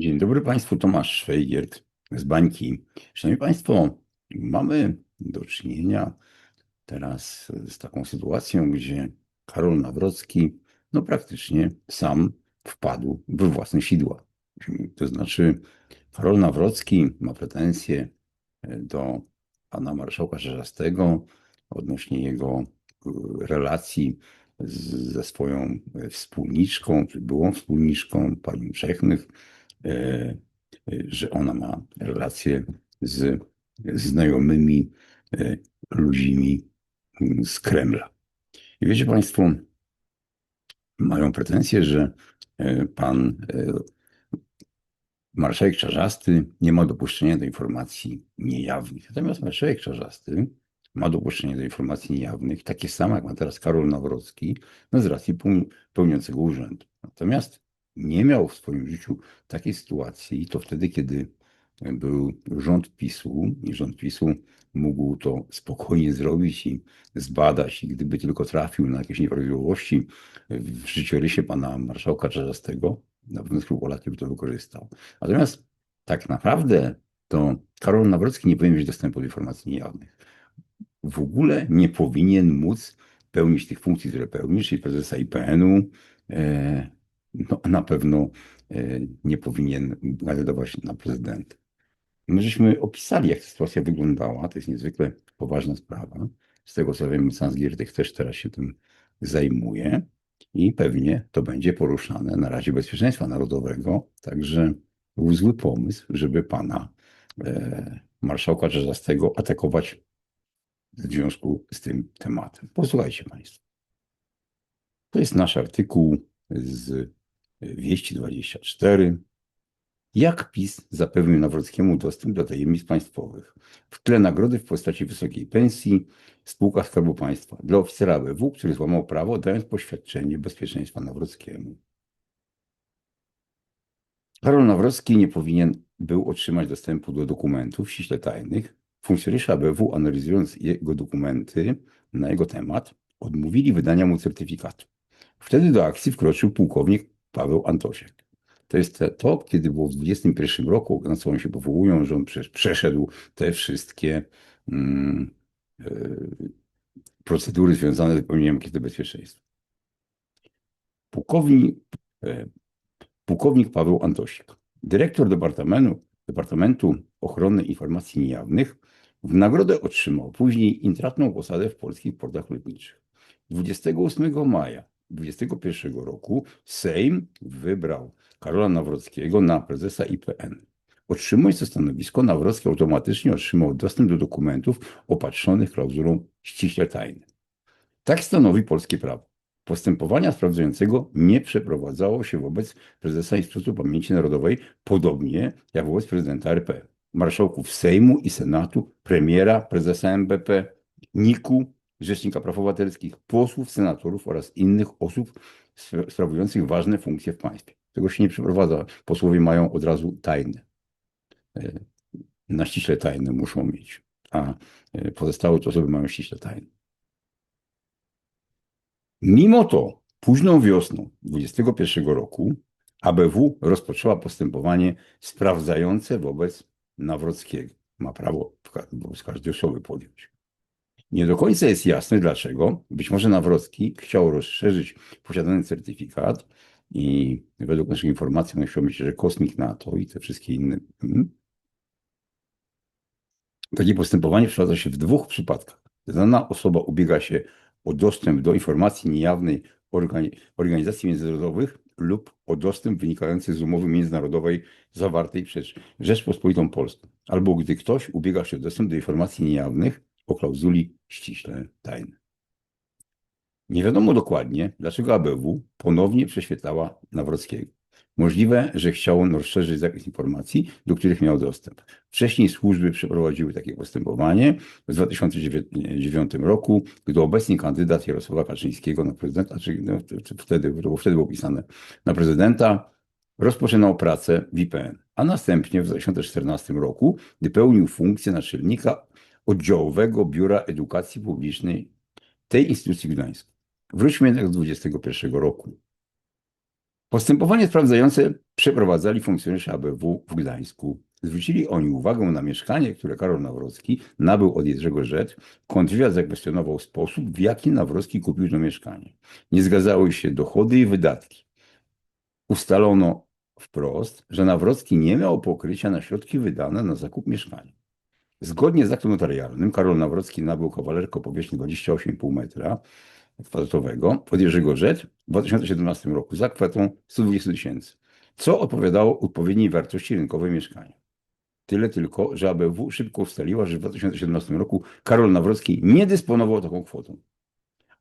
Dzień dobry Państwu, Tomasz Szwejgiert z Bańki. Szanowni Państwo, mamy do czynienia teraz z taką sytuacją, gdzie Karol Nawrocki no praktycznie sam wpadł we własne sidła. To znaczy Karol Nawrocki ma pretensje do pana marszałka Czerzastego odnośnie jego y, relacji z, ze swoją wspólniczką, czy byłą wspólniczką, panią Czechnych, e, e, że ona ma relacje z znajomymi e, ludźmi z Kremla. I wiecie Państwo, mają pretensje, że e, pan e, marszałek Czarzasty nie ma dopuszczenia do informacji niejawnych. Natomiast marszałek Czarzasty ma dopuszczenie do informacji niejawnych, takie same jak ma teraz Karol Nawrocki, no z racji peł- pełniącego urzędu. Natomiast nie miał w swoim życiu takiej sytuacji, i to wtedy, kiedy był rząd PiSu i rząd PiSu mógł to spokojnie zrobić i zbadać, i gdyby tylko trafił na jakieś nieprawidłowości w życiorysie pana marszałka Czarzastego, na pewno skrupulatnie by to wykorzystał. Natomiast tak naprawdę to Karol Nawrocki nie powinien mieć dostępu do informacji niejawnych. W ogóle nie powinien móc pełnić tych funkcji, które pełni, czyli prezesa IPN-u. E, no, na pewno e, nie powinien kandydować na prezydenta. My żeśmy opisali, jak ta sytuacja wyglądała. To jest niezwykle poważna sprawa. Z tego co wiem, Sans Giertych też teraz się tym zajmuje i pewnie to będzie poruszane na Radzie Bezpieczeństwa Narodowego. Także był zły pomysł, żeby pana e, marszałka Czerzastego atakować w związku z tym tematem. Posłuchajcie Państwo. To jest nasz artykuł z Wieści 24. Jak PiS zapewnił Nawrockiemu dostęp do tajemnic państwowych? W tle nagrody w postaci wysokiej pensji w spółkach Skarbu Państwa dla oficera ABW, który złamał prawo, dając poświadczenie bezpieczeństwa Nawrockiemu. Karol Nawrocki nie powinien był otrzymać dostępu do dokumentów ściśle tajnych. Funkcjonariusze ABW, analizując jego dokumenty na jego temat, odmówili wydania mu certyfikatu. Wtedy do akcji wkroczył pułkownik Paweł Antosiak. To jest to, kiedy było w 21 roku, na co oni się powołują, że on przeszedł te wszystkie mm, e, procedury związane z wypełnieniem ankiety bezpieczeństwa. Pułkownik, e, pułkownik Paweł Antosik, dyrektor Departamentu, Departamentu Ochrony Informacji Niejawnych, w nagrodę otrzymał później intratną posadę w polskich portach lotniczych. 28 maja 2021 roku Sejm wybrał Karola Nawrockiego na prezesa IPN. Otrzymując to stanowisko, Nawrocki automatycznie otrzymał dostęp do dokumentów opatrzonych klauzulą ściśle tajne. Tak stanowi polskie prawo. Postępowania sprawdzającego nie przeprowadzało się wobec prezesa Instytutu Pamięci Narodowej, podobnie jak wobec prezydenta RP, marszałków Sejmu i Senatu, premiera, prezesa MBP, NIK-u, Rzecznika Praw Obywatelskich, posłów, senatorów oraz innych osób spra- sprawujących ważne funkcje w państwie. Tego się nie przeprowadza. Posłowie mają od razu tajne. E, Na ściśle tajne muszą mieć, a e, pozostałe osoby mają ściśle tajne. Mimo to późną wiosną 2021 roku ABW rozpoczęła postępowanie sprawdzające wobec Nawrockiego. Ma prawo wobec każdej osoby podjąć. Nie do końca jest jasne dlaczego. Być może Nawrocki chciał rozszerzyć posiadany certyfikat i według naszych informacji chciał mieć, że kosmik NATO i te wszystkie inne. Mhm. Takie postępowanie przeprowadza się w dwóch przypadkach. Dana osoba ubiega się o dostęp do informacji niejawnej organi- organizacji międzynarodowych lub o dostęp wynikający z umowy międzynarodowej zawartej przez Rzeczpospolitą Polską, albo gdy ktoś ubiega się o dostęp do informacji niejawnych o klauzuli ściśle tajne. Nie wiadomo dokładnie, dlaczego ABW ponownie prześwietlała Nawrockiego. Możliwe, że chciał on rozszerzyć zakres informacji, do których miał dostęp. Wcześniej służby przeprowadziły takie postępowanie w 2009 roku, gdy obecny kandydat Jarosława Kaczyńskiego na prezydenta, czy, no, wtedy, to było wtedy było pisane, na prezydenta, rozpoczynał pracę w IPN, a następnie w 2014 roku, gdy pełnił funkcję naczelnika oddziałowego Biura Edukacji Publicznej tej instytucji w Gdańsku. Wróćmy jednak do 2021 roku. Postępowanie sprawdzające przeprowadzali funkcjonariusze ABW w Gdańsku. Zwrócili oni uwagę na mieszkanie, które Karol Nawrocki nabył od Jerzego Rzet. Kontrwywiad zakwestionował sposób, w jaki Nawrocki kupił to mieszkanie. Nie zgadzały się dochody i wydatki. Ustalono wprost, że Nawrocki nie miał pokrycia na środki wydane na zakup mieszkania. Zgodnie z aktem notarialnym Karol Nawrocki nabył kawalerkę o powierzchni 28,5 metra kwadratowego od Jerzego Rzet w 2017 roku za kwotą 120 tysięcy, co odpowiadało odpowiedniej wartości rynkowej mieszkania. Tyle tylko, że ABW szybko ustaliła, że w 2017 roku Karol Nawrocki nie dysponował taką kwotą.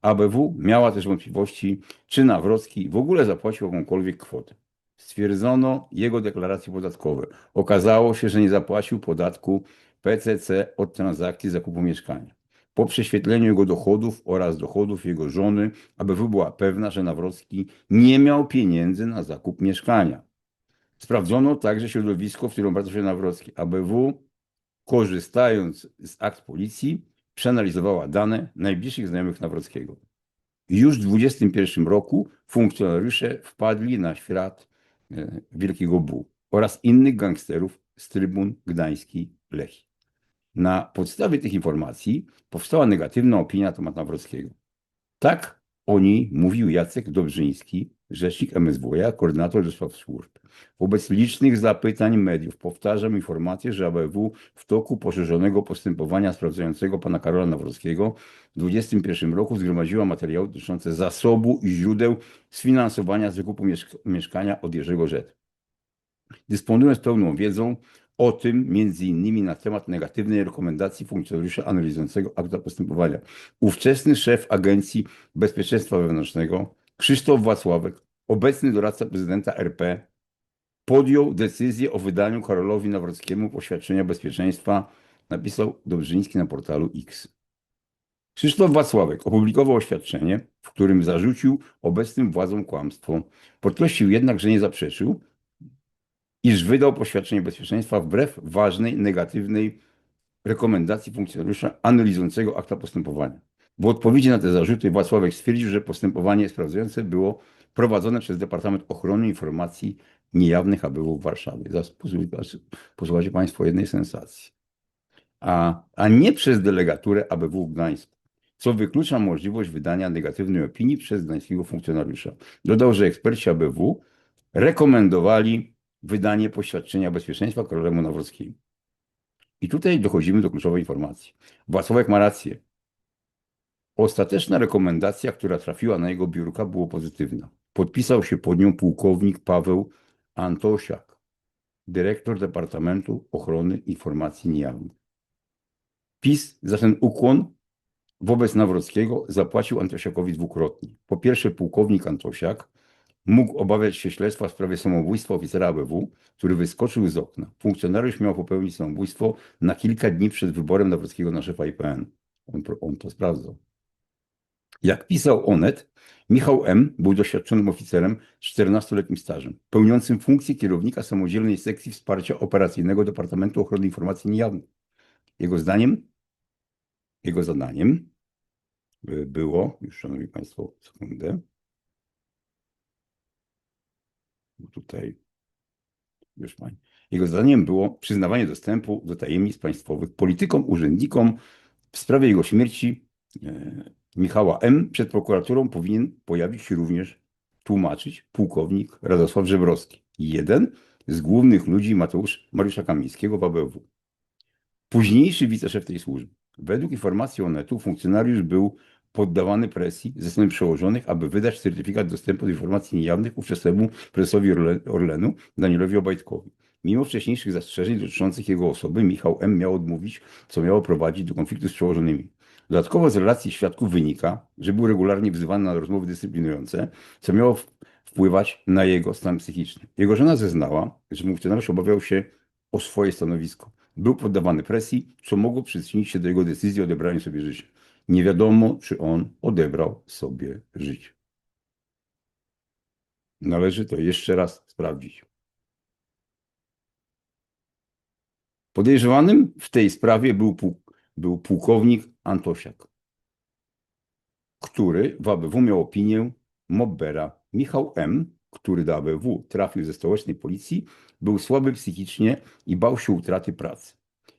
ABW miała też wątpliwości, czy Nawrocki w ogóle zapłacił jakąkolwiek kwotę. Stwierdzono jego deklaracje podatkowe. Okazało się, że nie zapłacił podatku PCC od transakcji zakupu mieszkania. Po prześwietleniu jego dochodów oraz dochodów jego żony, ABW była pewna, że Nawrocki nie miał pieniędzy na zakup mieszkania. Sprawdzono także środowisko, w którym się Nawrocki. ABW, korzystając z akt policji, przeanalizowała dane najbliższych znajomych Nawrockiego. Już w 2021 roku funkcjonariusze wpadli na świat e, Wielkiego Bu oraz innych gangsterów z trybun gdańskiej Lechii. Na podstawie tych informacji powstała negatywna opinia na temat Nawrockiego. Tak o niej mówił Jacek Dobrzyński, rzecznik MSWiA, koordynator do służb. Wobec licznych zapytań mediów powtarzam informację, że ABW w toku poszerzonego postępowania sprawdzającego pana Karola Nawrockiego w 2021 roku zgromadziła materiały dotyczące zasobu i źródeł sfinansowania zakupu mieszk mieszkania od Jerzego Rzet. Dysponując pełną wiedzą o tym, między innymi na temat negatywnej rekomendacji funkcjonariusza analizującego akta postępowania. Ówczesny szef Agencji Bezpieczeństwa Wewnętrznego Krzysztof Wacławek, obecny doradca prezydenta RP, podjął decyzję o wydaniu Karolowi Nawrockiemu poświadczenia bezpieczeństwa, napisał Dobrzyński na portalu X. Krzysztof Wacławek opublikował oświadczenie, w którym zarzucił obecnym władzom kłamstwo. Podkreślił jednak, że nie zaprzeczył, iż wydał poświadczenie bezpieczeństwa wbrew ważnej, negatywnej rekomendacji funkcjonariusza analizującego akta postępowania. W odpowiedzi na te zarzuty Wacławek stwierdził, że postępowanie sprawdzające było prowadzone przez Departament Ochrony Informacji Niejawnych ABW w Warszawie. Zaraz posłuchajcie Państwo jednej sensacji. A, a nie przez delegaturę ABW w Gdańsku, co wyklucza możliwość wydania negatywnej opinii przez gdańskiego funkcjonariusza. Dodał, że eksperci ABW rekomendowali wydanie poświadczenia bezpieczeństwa Karolemu Nawrockiemu. I tutaj dochodzimy do kluczowej informacji. Wacławek ma rację. Ostateczna rekomendacja, która trafiła na jego biurka, była pozytywna. Podpisał się pod nią pułkownik Paweł Antosiak, dyrektor Departamentu Ochrony Informacji Niejawnych. PiS za ten ukłon wobec Nawrockiego zapłacił Antosiakowi dwukrotnie. Po pierwsze, pułkownik Antosiak mógł obawiać się śledztwa w sprawie samobójstwa oficera ABW, który wyskoczył z okna. Funkcjonariusz miał popełnić samobójstwo na kilka dni przed wyborem Nawrockiego na szefa IPN. On, on to sprawdzał. Jak pisał Onet, Michał M. był doświadczonym oficerem z 14-letnim stażem, pełniącym funkcję kierownika samodzielnej sekcji wsparcia operacyjnego Departamentu Ochrony Informacji Niejawnych. Jego zdaniem, jego zadaniem było, już szanowni Państwo, sekundę, tutaj już pani. Jego zadaniem było przyznawanie dostępu do tajemnic państwowych politykom, urzędnikom. W sprawie jego śmierci e, Michała M. przed prokuraturą powinien pojawić się również tłumaczyć pułkownik Radosław Żebrowski. Jeden z głównych ludzi Mateusz Mariusza Kamińskiego w ABW. Późniejszy wiceszef tej służby. Według informacji Onetu funkcjonariusz był poddawany presji ze strony przełożonych, aby wydać certyfikat dostępu do informacji niejawnych ówczesnemu prezesowi Orlenu Danielowi Obajtkowi. Mimo wcześniejszych zastrzeżeń dotyczących jego osoby, Michał M. miał odmówić, co miało prowadzić do konfliktu z przełożonymi. Dodatkowo z relacji świadków wynika, że był regularnie wzywany na rozmowy dyscyplinujące, co miało wpływać na jego stan psychiczny. Jego żona zeznała, że funkcjonariusz obawiał się o swoje stanowisko. Był poddawany presji, co mogło przyczynić się do jego decyzji o odebraniu sobie życia. Nie wiadomo, czy on odebrał sobie życie. Należy to jeszcze raz sprawdzić. Podejrzewanym w tej sprawie był, był pułkownik Antosiak, który w ABW miał opinię Mobbera. Michał M., który do ABW trafił ze stołecznej policji, był słaby psychicznie i bał się utraty pracy.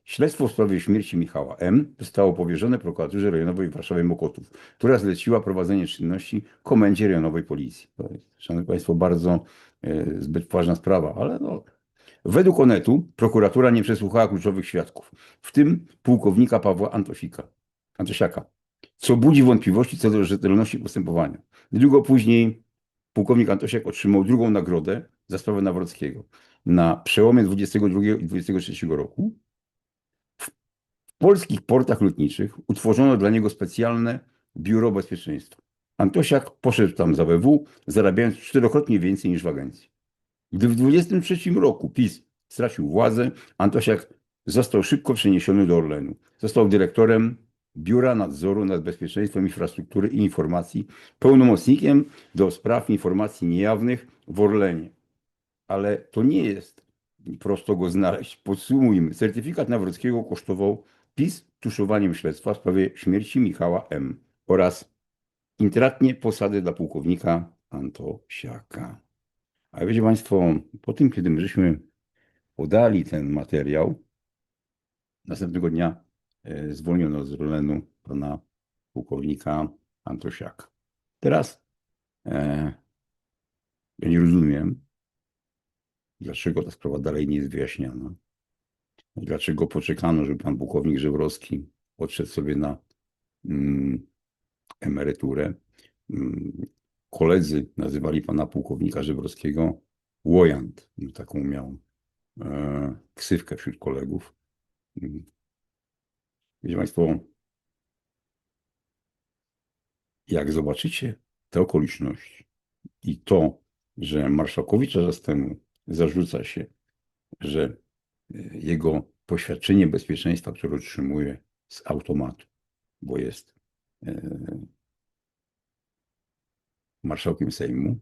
Śledztwo w sprawie śmierci Michała M. zostało powierzone prokuraturze rejonowej w Warszawie Mokotów, która zleciła prowadzenie czynności komendzie rejonowej policji. To jest, szanowni Państwo, bardzo e, zbyt ważna sprawa, ale no, Według Onetu prokuratura nie przesłuchała kluczowych świadków, w tym pułkownika Pawła Antosika, Antosiaka, co budzi wątpliwości co do rzetelności postępowania. Niedługo później pułkownik Antosiak otrzymał drugą nagrodę za sprawę Nawrockiego. Na przełomie 22 i 23 roku polskich portach lotniczych utworzono dla niego specjalne biuro bezpieczeństwa. Antosiak poszedł tam za WW, zarabiając czterokrotnie więcej niż w agencji. Gdy w 23 roku PiS stracił władzę, Antosiak został szybko przeniesiony do Orlenu. Został dyrektorem Biura Nadzoru nad Bezpieczeństwem Infrastruktury i Informacji, pełnomocnikiem do spraw informacji niejawnych w Orlenie. Ale to nie jest prosto go znaleźć. Podsumujmy. Certyfikat Nawrockiego kosztował PiS tuszowaniem śledztwa w sprawie śmierci Michała M. oraz intratnie posady dla pułkownika Antosiaka. Ale wiecie Państwo, po tym, kiedy my żeśmy podali ten materiał, następnego dnia e, zwolniono z Rolenu pana pułkownika Antosiaka. Teraz e, ja nie rozumiem, dlaczego ta sprawa dalej nie jest wyjaśniana. Dlaczego poczekano, żeby pan pułkownik Żebrowski odszedł sobie na mm, emeryturę. Mm, koledzy nazywali pana pułkownika Żebrowskiego Łojant. No, taką miał e, ksywkę wśród kolegów. Mm. Wiecie Państwo, jak zobaczycie te okoliczności i to, że marszałkowi Czarzastemu zarzuca się, że jego poświadczenie bezpieczeństwa, które otrzymuje z automatu, bo jest e, marszałkiem Sejmu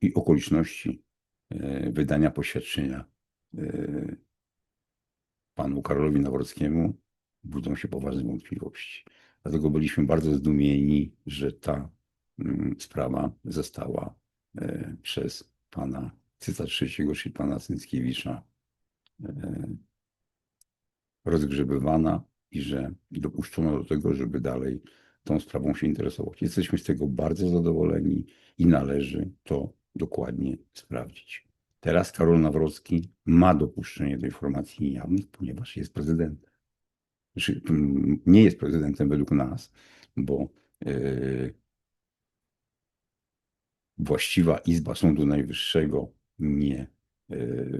i okoliczności e, wydania poświadczenia e, panu Karolowi Nawrockiemu budzą się poważne wątpliwości. Dlatego byliśmy bardzo zdumieni, że ta mm, sprawa została przez pana Cyca trzeciego, czyli pana Cynckiewicza rozgrzebywana i że dopuszczono do tego, żeby dalej tą sprawą się interesować. Jesteśmy z tego bardzo zadowoleni i należy to dokładnie sprawdzić. Teraz Karol Nawrocki ma dopuszczenie do informacji niejawnych, ponieważ jest prezydentem. Znaczy, nie jest prezydentem według nas, bo yy, właściwa Izba Sądu Najwyższego nie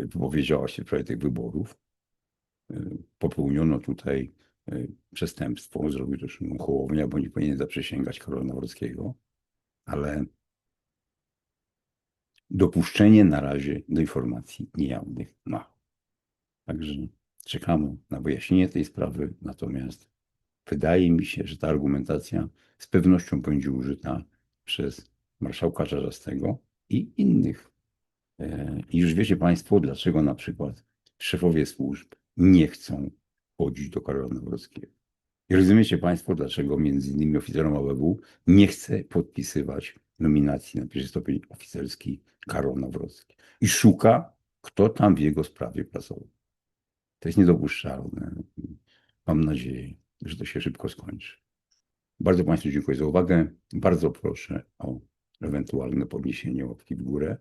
wypowiedziała się w sprawie tych wyborów. Yy, popełniono tutaj Y, przestępstwo, zrobił to Szymon Hołownia, bo nie powinien zaprzysięgać Karola Nawrockiego, ale dopuszczenie na razie do informacji niejawnych ma. Także czekamy na wyjaśnienie tej sprawy, natomiast wydaje mi się, że ta argumentacja z pewnością będzie użyta przez marszałka Czarzastego i innych. E, I już wiecie Państwo, dlaczego na przykład szefowie służb nie chcą chodzić do Karola. I rozumiecie Państwo, dlaczego między innymi oficerom ABW nie chce podpisywać nominacji na pierwszy stopień oficerski Karol Nawrocki. I szuka, kto tam w jego sprawie pracował. To jest niedopuszczalne. Mam nadzieję, że to się szybko skończy. Bardzo Państwu dziękuję za uwagę. Bardzo proszę o ewentualne podniesienie łapki w górę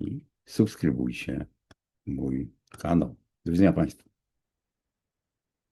i subskrybujcie mój kanał. Do widzenia Państwu.